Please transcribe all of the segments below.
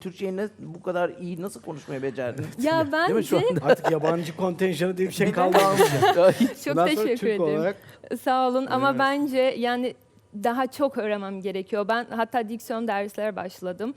Türkçeyi ne, bu kadar iyi nasıl konuşmayı becerdin? Ya Değil mi şu anda? Artık yabancı kontenjanı diye bir şey kaldı. çok Bundan sonra teşekkür Türk ederim. olarak Sağ olun ama Evet. bence yani daha çok öğrenmem gerekiyor. Ben hatta diksiyon dersler başladım.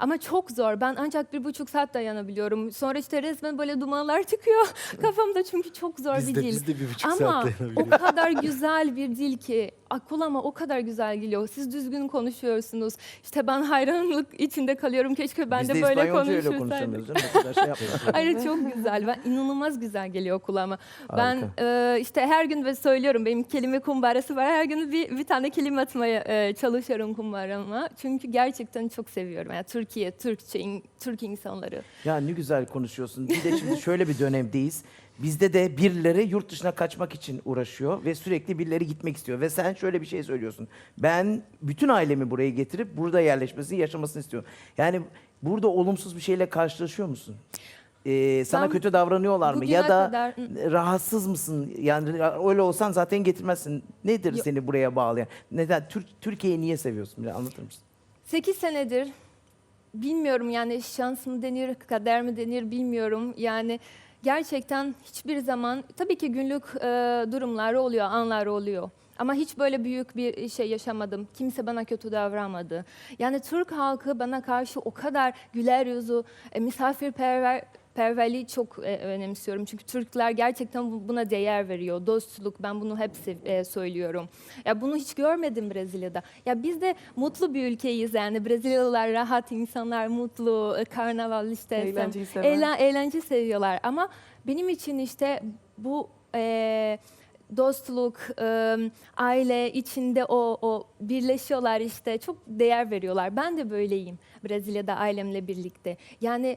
Ama çok zor. Ben ancak bir buçuk saat dayanabiliyorum. Sonra işte resmen böyle dumanlar çıkıyor kafamda çünkü çok zor biz bir de, dil. biz de bir buçuk Ama saat o kadar güzel bir dil ki kulağıma o kadar güzel geliyor. Siz düzgün konuşuyorsunuz. İşte ben hayranlık içinde kalıyorum. Keşke ben Biz de de böyle konuşursaydım. şey. Hayır çok güzel. Ben inanılmaz güzel geliyor kulağıma. Harika. Ben e, işte her gün ve söylüyorum benim kelime kumbarası var. Her gün bir, bir tane kelime atmaya e, çalışıyorum kumbarama. Çünkü gerçekten çok seviyorum. Yani Türkiye, Türkçe, in- Türk insanları. Ya ne güzel konuşuyorsun. Bir de şimdi şöyle bir dönemdeyiz. Bizde de birileri yurt dışına kaçmak için uğraşıyor ve sürekli birileri gitmek istiyor. Ve sen şöyle bir şey söylüyorsun. Ben bütün ailemi buraya getirip burada yerleşmesini, yaşamasını istiyorum. Yani burada olumsuz bir şeyle karşılaşıyor musun? Ee, sana Ben kötü davranıyorlar mı? Ya da kadar- rahatsız mısın? Yani öyle olsan zaten getirmezsin. Nedir Yok. seni buraya bağlayan? Neden? Tür- Türkiye'yi niye seviyorsun? Bir anlatır mısın? 8 senedir bilmiyorum yani şans mı denir, kader mi denir bilmiyorum. Yani gerçekten hiçbir zaman tabii ki günlük e, durumlar oluyor, anlar oluyor. Ama hiç böyle büyük bir şey yaşamadım. Kimse bana kötü davranmadı. Yani Türk halkı bana karşı o kadar güler yüzü, e, misafirperver perverliği çok e, önemsiyorum. Çünkü Türkler gerçekten bu- buna değer veriyor. Dostluk, ben bunu hep e, söylüyorum. Ya bunu hiç görmedim Brezilya'da. Ya biz de mutlu bir ülkeyiz yani. Brezilyalılar rahat insanlar, mutlu, e, karnaval işte. Eğlenceyi seven. Eğlen- eğlence seviyorlar. Ama benim için işte bu e, dostluk, e, aile içinde o, o birleşiyorlar işte. Çok değer veriyorlar. Ben de böyleyim Brezilya'da ailemle birlikte. Yani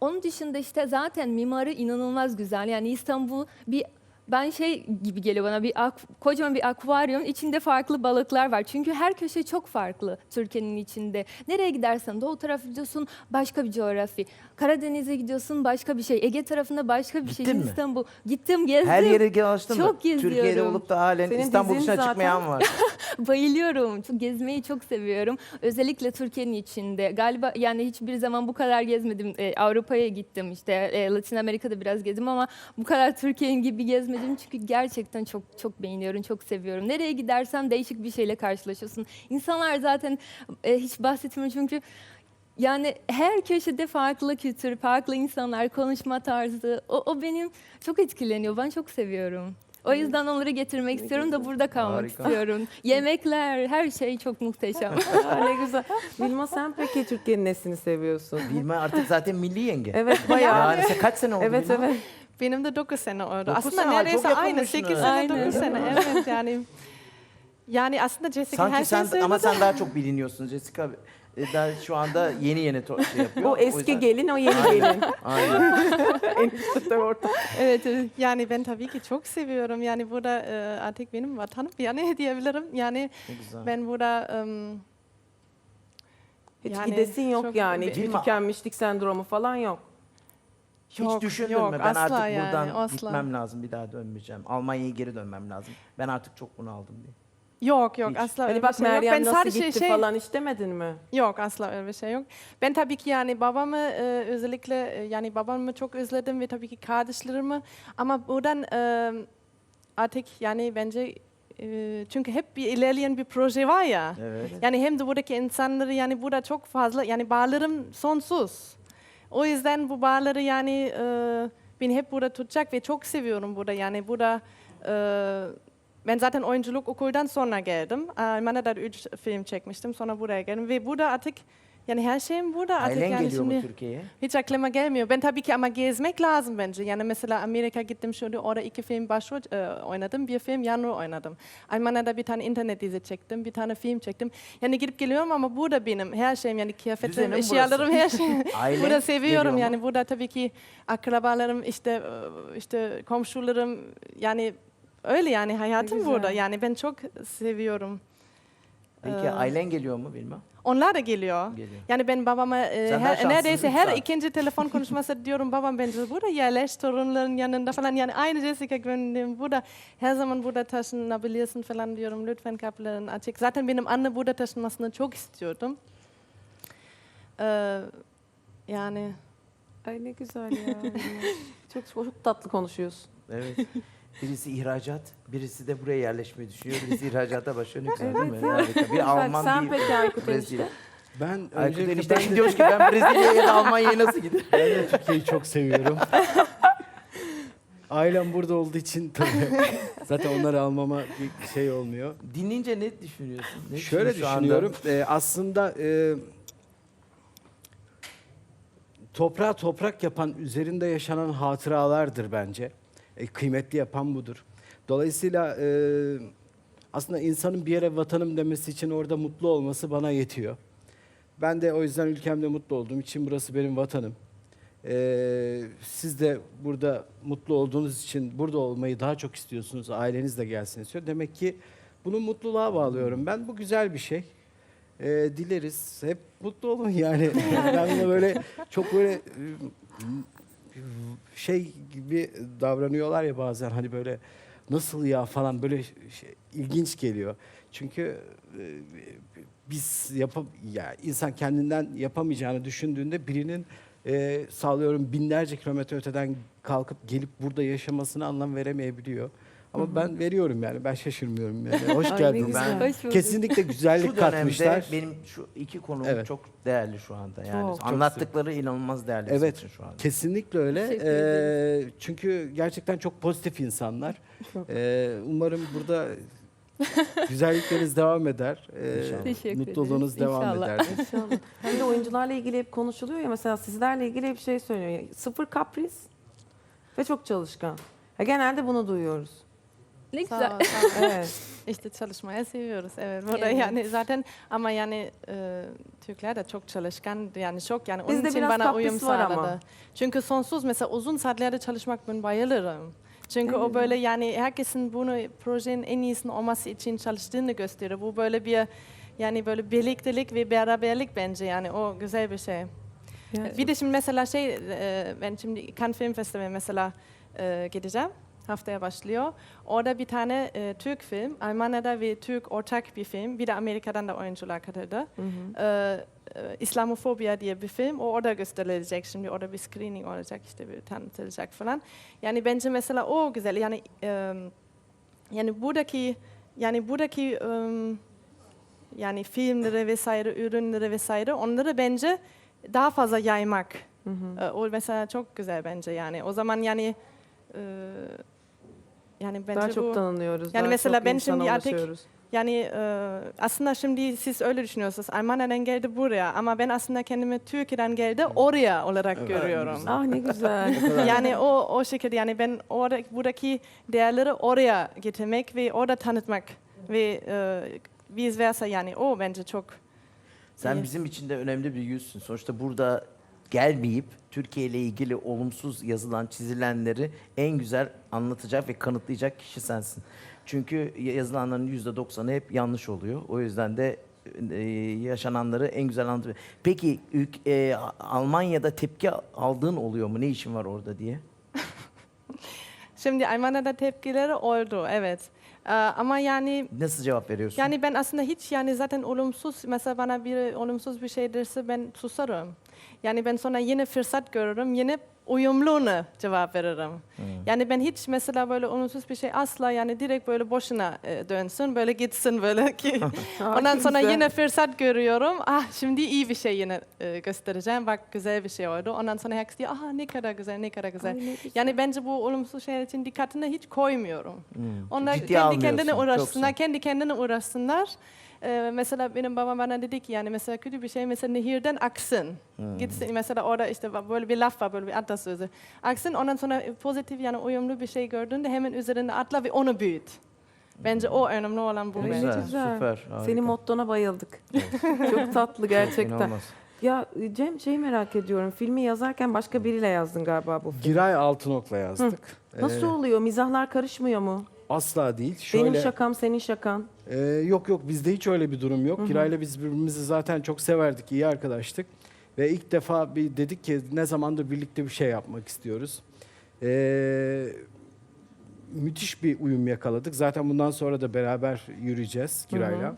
onun dışında işte zaten mimarı inanılmaz güzel. Yani İstanbul bir ben şey gibi geliyor bana bir ak- kocaman bir akvaryum içinde farklı balıklar var. Çünkü her köşe çok farklı Türkiye'nin içinde. Nereye gidersen doğu tarafı gidiyorsun başka bir coğrafya. Karadeniz'e gidiyorsun başka bir şey. Ege tarafında başka bir şey. Gittin mi? İstanbul. Gittim gezdim. Her yere dolaştın mı? Çok geziyorum. Türkiye'de olup da halen Senin İstanbul dışına zaten- çıkmayan var. Bayılıyorum. Çok gezmeyi çok seviyorum. Özellikle Türkiye'nin içinde. Galiba yani hiçbir zaman bu kadar gezmedim. Ee, Avrupa'ya gittim işte e, Latin Amerika'da biraz gezdim ama bu kadar Türkiye'nin gibi gezmedim çünkü gerçekten çok çok beğeniyorum, çok seviyorum. Nereye gidersen değişik bir şeyle karşılaşıyorsun. İnsanlar zaten e, hiç bahsetmiyorum çünkü yani her köşede farklı kültür, farklı insanlar, konuşma tarzı. O, o benim çok etkileniyor. Ben çok seviyorum. O yüzden onları getirmek istiyorum da burada kalmak Harika. istiyorum. Yemekler, her şey çok muhteşem. Ne güzel. Vilma sen peki Türkiye'nin nesini seviyorsun? Bilmem artık zaten milli yenge. Evet bayağı. Yani sen kaç sene oldu evet Bilmem? evet. Benim de 9 sene oldu. Dokuz aslında sene, ay, çok neredeyse aynı. yakınmışsınız. 8 sene, Aynen. 9 sene. Evet yani. Yani aslında Jessica Sanki her sen şeyi ama söyledi. sen daha çok biliniyorsun Jessica. e, Daha şu anda yeni yeni to- şey yapıyor. O eski yüzden- gelin o yeni Aynen. gelin. Aynen. Enişte de orta. evet, evet. Yani ben tabii ki çok seviyorum. Yani burada e, artık benim vatanım yani diyebilirim. Yani Ne güzel. ben burada em, Hiç Yani gidesin yok çok- yani. Vilma- tükenmişlik sendromu falan yok. Hiç yok, düşündün yok, mü? Ben asla artık yani, buradan asla. gitmem lazım. Bir daha dönmeyeceğim. Almanya'ya geri dönmem lazım. Ben artık çok bunu aldım diye. Yok yok Hiç. asla Hani öyle bak bir şey yok. Meryem Ben nasıl sadece gitti şey falan hiç demedin mi? Yok asla öyle bir şey yok. Ben tabii ki yani babamı e, özellikle e, yani babamı çok özledim ve tabii ki kardeşlerimi ama buradan e, artık yani bence e, çünkü hep bir ilerleyen bir proje var ya. Evet. Yani hem de buradaki insanları yani burada çok fazla yani bağlarım sonsuz. O yüzden bu bağları yani e, beni hep burada tutacak ve çok seviyorum burada yani burada e, ben zaten oyunculuk okuldan sonra geldim. Almanya'da da üç film çekmiştim sonra buraya geldim ve burada artık yani her şeyim burada artık Ailen yani geliyor mu Türkiye'ye? hiç aklıma gelmiyor. Ben tabii ki ama gezmek lazım bence. Yani mesela Amerika gittim şöyle orada iki film başrol e, oynadım. Bir film Yanro oynadım. Almanya'da bir tane internet dizi çektim. Bir tane film çektim. Yani gidip geliyorum ama burada benim her şeyim yani kıyafetim, Düzenim burası. eşyalarım her şey. Ailen burada seviyorum yani burada tabii ki akrabalarım işte e, işte komşularım yani öyle yani hayatım burada. Yani ben çok seviyorum. Peki Ee, ailen geliyor mu bilmem. Onlar da geliyor. Geliyor. Yani ben babama e, Sen daha her, neredeyse her saat. ikinci telefon konuşması diyorum babam bence burada yerleş torunların yanında falan yani aynı Jessica gönderdim burada her zaman burada taşınabilirsin falan diyorum lütfen kapıların açık. Zaten benim anne burada taşınmasını çok istiyordum. Ee, yani Ay ne güzel ya. çok, çok tatlı konuşuyorsun. Evet. Birisi ihracat, birisi de buraya yerleşmeyi düşünüyor. Birisi ihracata başlıyor. Ne güzel değil mi? Harika. Bir. Alman, Sen bir peki Aykut Brezilya. enişte? Ben Aykut öncelikle enişte ben de, diyormuş ki ben Brezilya'ya ya da Almanya'ya nasıl giderim? ben de Türkiye'yi çok seviyorum. Ailem burada olduğu için tabii zaten onları almama bir şey olmuyor. Dinleyince ne düşünüyorsun? Ne Şöyle düşünüyorsun şu anda? düşünüyorum. e, aslında e, toprağı toprak yapan, üzerinde yaşanan hatıralardır bence. E, kıymetli yapan budur. Dolayısıyla e, aslında insanın bir yere vatanım demesi için orada mutlu olması bana yetiyor. Ben de o yüzden ülkemde mutlu olduğum için burası benim vatanım. E, siz de burada mutlu olduğunuz için burada olmayı daha çok istiyorsunuz. Aileniz de gelsin istiyor. Demek ki bunu mutluluğa bağlıyorum ben. Bu güzel bir şey. Ee, dileriz. Hep mutlu olun yani. ben böyle çok böyle şey gibi davranıyorlar ya bazen hani böyle nasıl ya falan böyle şey, ilginç geliyor. Çünkü e, biz yapam ya insan kendinden yapamayacağını düşündüğünde birinin e, sağlıyorum binlerce kilometre öteden kalkıp gelip burada yaşamasına anlam veremeyebiliyor. Ama ben veriyorum yani. Ben şaşırmıyorum yani. Hoş Ay, ne geldiniz. güzel. Ben- Hoş bulduk. Kesinlikle güzellik Şu dönemde katmışlar. benim şu iki konum Evet. çok değerli şu anda. Yani Çok, çok anlattıkları inanılmaz değerli bizim Evet. için şu anda. Kesinlikle öyle. Teşekkür Ee, çünkü gerçekten çok pozitif insanlar. Ee, umarım burada güzellikleriniz devam eder. Ee, İnşallah. Teşekkür mutluluğunuz ederiz. devam İnşallah. eder. İnşallah. Hem de oyuncularla ilgili hep konuşuluyor ya mesela sizlerle ilgili hep şey söylüyor. Sıfır kapris ve çok çalışkan. Ya genelde bunu duyuyoruz. Ne sağ güzel. ol, sağ ol. Evet. İşte çalışmaya seviyoruz. Evet. Burada Evet. yani zaten ama yani e, Türkler de çok çalışkan yani çok yani onun Bizde için biraz bana uyum var sağladı. ama. Çünkü sonsuz mesela uzun saatlerde çalışmak ben bayılırım. Çünkü o böyle yani herkesin bunu projenin en iyisini olması için çalıştığını gösteriyor. Bu böyle bir yani böyle birliktelik ve beraberlik bence yani o güzel bir şey. Bir de şimdi mesela şey, e, ben şimdi Cannes Film Festivali mesela e, gideceğim. Haftaya başlıyor. Orada bir tane e, Türk film, Almanya'da ve Türk ortak bir film. Bir de Amerika'dan da oyuncular katıldı. E, e, İslamofobia diye bir film. O orada gösterilecek şimdi. Orada bir screening olacak işte bir tanıtılacak falan. Yani bence mesela o güzel. Yani e, yani buradaki yani buradaki e, yani filmleri vesaire, ürünleri vesaire onları bence daha fazla yaymak. E, o mesela çok güzel bence yani. O zaman yani e, yani bence daha bu çok tanınıyoruz. Yani daha mesela çok ben şimdi artık- yani e, aslında şimdi siz öyle düşünüyorsunuz. Almanya'dan geldi buraya ama ben aslında kendimi Türkiye'den geldi oraya olarak Evet, görüyorum. Ah ne güzel. yani o o şekilde yani ben orada buradaki değerleri oraya getirmek ve orada tanıtmak ve e, vice versa yani o bence çok Sen İyi. bizim için de önemli bir yüzsün. Sonuçta burada gelmeyip Türkiye ile ilgili olumsuz yazılan, çizilenleri en güzel anlatacak ve kanıtlayacak kişi sensin. Çünkü yazılanların %90'ı hep yanlış oluyor. O yüzden de e, yaşananları en güzel anlatıyor. Peki ülk- e, Almanya'da tepki aldığın oluyor mu? Ne işin var orada diye? Şimdi Almanya'da tepkileri oldu evet. Ee, ama yani Nasıl cevap veriyorsun? yani ben aslında hiç yani zaten olumsuz mesela bana bir olumsuz bir şey derse ben susarım. Yani ben sonra yine fırsat görürüm, yine uyumluğunu cevap veririm. Yani ben hiç mesela böyle olumsuz bir şey asla yani direkt böyle boşuna e, dönsün, böyle gitsin böyle ki. Ondan sonra yine fırsat görüyorum. Ah şimdi iyi bir şey yine e, göstereceğim. Bak güzel bir şey oldu. Ondan sonra herkes diyor, ah ne kadar güzel, ne kadar güzel. Ay, ne güzel. Yani bence bu olumsuz şeyler için dikkatine hiç koymuyorum. Onlar Ciddiye kendi kendine uğraşsınlar, kendi kendine uğraşsınlar. Ee, mesela benim babam bana dedi ki yani mesela kötü bir şey mesela nehirden aksın. Gitsin mesela orada işte böyle bir laf var böyle bir atasözü. Aksın ondan sonra pozitif yani uyumlu bir şey gördüğünde hemen üzerine atla ve onu büyüt. Bence o önemli olan bu. Bence. güzel, güzel. süper. harika. Senin mottona bayıldık. çok tatlı Çok gerçekten. Ya Cem şeyi merak ediyorum. Filmi yazarken başka biriyle yazdın galiba bu filmi. Giray Altınok'la yazdık. Nasıl Ee, oluyor? Mizahlar karışmıyor mu? Asla değil. Şöyle, Benim şakam senin şakan. Ee, yok yok bizde hiç öyle bir durum yok. Giray'la biz birbirimizi zaten çok severdik, iyi arkadaştık. Ve ilk defa bir dedik ki ne zamandır birlikte bir şey yapmak istiyoruz. Ee, müthiş bir uyum yakaladık. Zaten bundan sonra da beraber yürüyeceğiz Giray'la.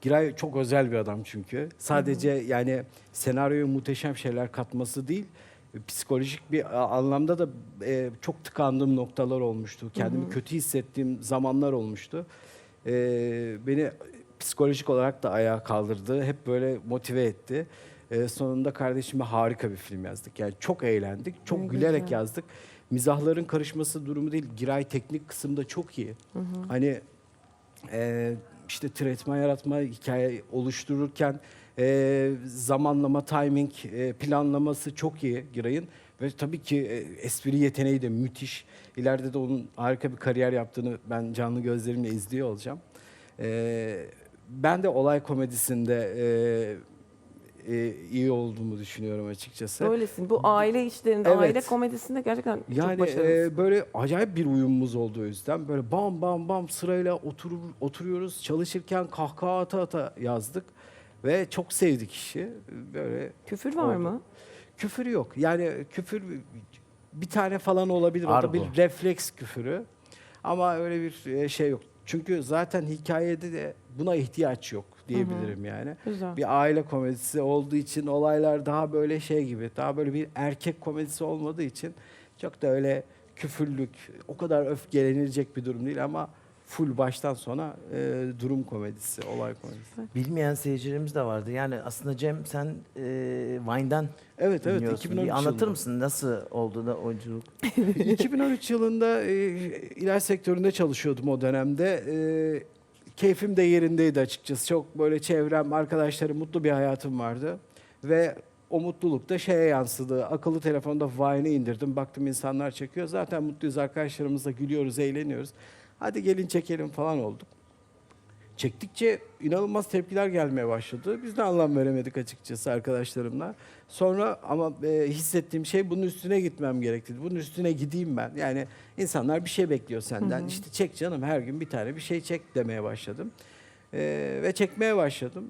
Giray çok özel bir adam çünkü. Sadece yani senaryoya muhteşem şeyler katması değil, psikolojik bir anlamda da e, çok tıkandığım noktalar olmuştu. Kendimi kötü hissettiğim zamanlar olmuştu. E, beni psikolojik olarak da ayağa kaldırdı. Hep böyle motive etti. E, sonunda kardeşime harika bir film yazdık. Yani çok eğlendik, çok Ne gülerek güzel. yazdık. Mizahların karışması durumu değil. Giray teknik kısımda çok iyi. Hani e, işte tretman yaratma, hikaye oluştururken e, zamanlama, timing, e, planlaması çok iyi Giray'ın. Ve tabii ki e, espri yeteneği de müthiş. İleride de onun harika bir kariyer yaptığını ben canlı gözlerimle izliyor olacağım. E, ben de olay komedisinde e, e, iyi olduğumu düşünüyorum açıkçası. Öylesin. Bu aile işlerinde, Evet. aile komedisinde gerçekten çok Yani başarılısın. e, böyle acayip bir uyumumuz oldu o yüzden. Böyle bam bam bam sırayla oturur, oturuyoruz. Çalışırken kahkaha ata ata yazdık. Ve çok sevdik işi. Böyle Küfür var oldu. mı? küfür yok. Yani küfür bir tane falan olabilir. O da Argo. bir refleks küfürü. Ama öyle bir e, şey yok. Çünkü zaten hikayede de buna ihtiyaç yok diyebilirim yani. Güzel. Bir aile komedisi olduğu için olaylar daha böyle şey gibi, daha böyle bir erkek komedisi olmadığı için çok da öyle küfürlük, o kadar öfkelenilecek bir durum değil ama full baştan sona e, durum komedisi, olay komedisi. Bilmeyen seyircilerimiz de vardı. Yani aslında Cem sen e, Vine'dan Evet evet dinliyorsun. 2013 Bir anlatır yılında. mısın nasıl oldu da oyunculuk? 2013 yılında e, ilaç sektöründe çalışıyordum o dönemde. E, keyfim de yerindeydi açıkçası. Çok böyle çevrem, arkadaşlarım, mutlu bir hayatım vardı. Ve o mutluluk da şeye yansıdı. Akıllı telefonda Vine'ı indirdim. Baktım insanlar çekiyor. Zaten mutluyuz arkadaşlarımızla gülüyoruz, eğleniyoruz. Hadi gelin çekelim falan olduk. Çektikçe inanılmaz tepkiler gelmeye başladı. Biz de anlam veremedik açıkçası arkadaşlarımla. Sonra ama e, hissettiğim şey bunun üstüne gitmem gerekti. Bunun üstüne gideyim ben. Yani insanlar bir şey bekliyor senden. İşte çek canım her gün bir tane bir şey çek demeye başladım. E, ve çekmeye başladım.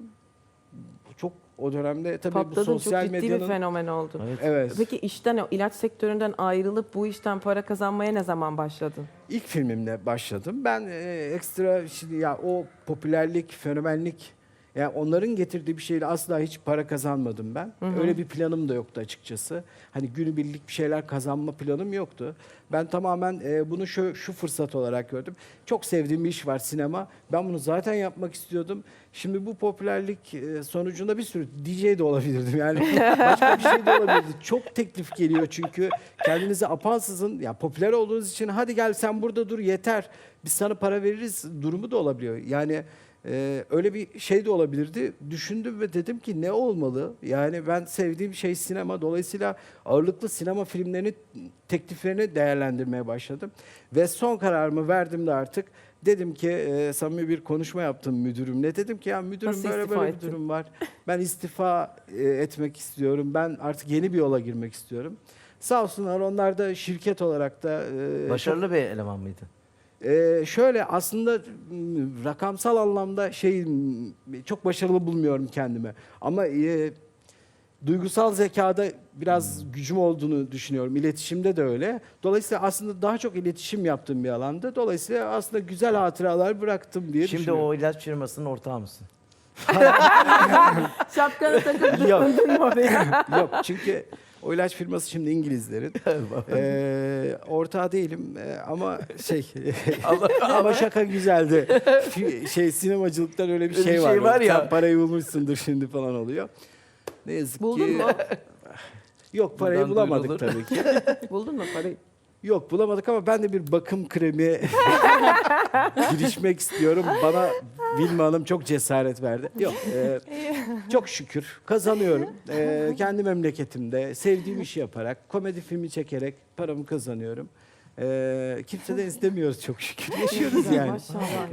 Çok o dönemde tabii bu Patladın çok sosyal ciddi bir medyanın... fenomen oldu. Evet. Evet. Peki işten, ilaç sektöründen ayrılıp bu işten para kazanmaya ne zaman başladın? İlk filmimle başladım. Ben e, ekstra şimdi ya o popülerlik, fenomenlik yani onların getirdiği bir şeyle asla hiç para kazanmadım ben. Öyle bir planım da yoktu açıkçası. Hani günübirlik bir şeyler kazanma planım yoktu. Ben tamamen e, bunu şu, şu fırsat olarak gördüm. Çok sevdiğim bir iş var sinema. Ben bunu zaten yapmak istiyordum. Şimdi bu popülerlik e, sonucunda bir sürü DJ de olabilirdim. Yani başka bir şey de olabilirdi. Çok teklif geliyor çünkü kendinizi apansızın ya popüler olduğunuz için hadi gel sen burada dur yeter. Biz sana para veririz durumu da olabiliyor. Yani ee, öyle bir şey de olabilirdi. Düşündüm ve dedim ki ne olmalı? Yani ben sevdiğim şey sinema. Dolayısıyla ağırlıklı sinema filmlerini, tekliflerini değerlendirmeye başladım. Ve son kararımı verdim de artık. Dedim ki e, samimi bir konuşma yaptım müdürümle. Dedim ki ya müdürüm Nasıl böyle böyle bir ettin? durum var. Ben istifa e, etmek istiyorum. Ben artık yeni bir yola girmek istiyorum. Sağ olsunlar onlar da şirket olarak da e, Başarılı bir eleman mıydı? Ee, şöyle aslında m, rakamsal anlamda şey m, çok başarılı bulmuyorum kendimi. Ama e, duygusal zekada biraz gücüm olduğunu düşünüyorum. İletişimde de öyle. Dolayısıyla aslında daha çok iletişim yaptığım bir alanda. Dolayısıyla aslında güzel hatıralar bıraktım diye Şimdi düşünüyorum. o ilaç firmasının ortağı mısın? Şapkanı takıp Yok. döndün mü oraya? Yok çünkü o ilaç firması şimdi İngilizlerin. ee, ortağı değilim ee, ama şey ama şaka güzeldi. Fi- şey sinemacılıktan öyle bir Öyle şey, bir var. şey var ya. Sen parayı bulmuşsundur şimdi falan oluyor. Ne yazık Buldun ki. mu? Yok parayı Buradan bulamadık duyurulur. tabii ki. Buldun mu parayı? Yok bulamadık ama ben de bir bakım kremi girişmek istiyorum. Bana Vilma Hanım çok cesaret verdi. Yok e, çok şükür kazanıyorum. E, kendi memleketimde sevdiğim işi yaparak, komedi filmi çekerek paramı kazanıyorum. E, kimseden istemiyoruz çok şükür. Yaşıyoruz yani. Maşallah.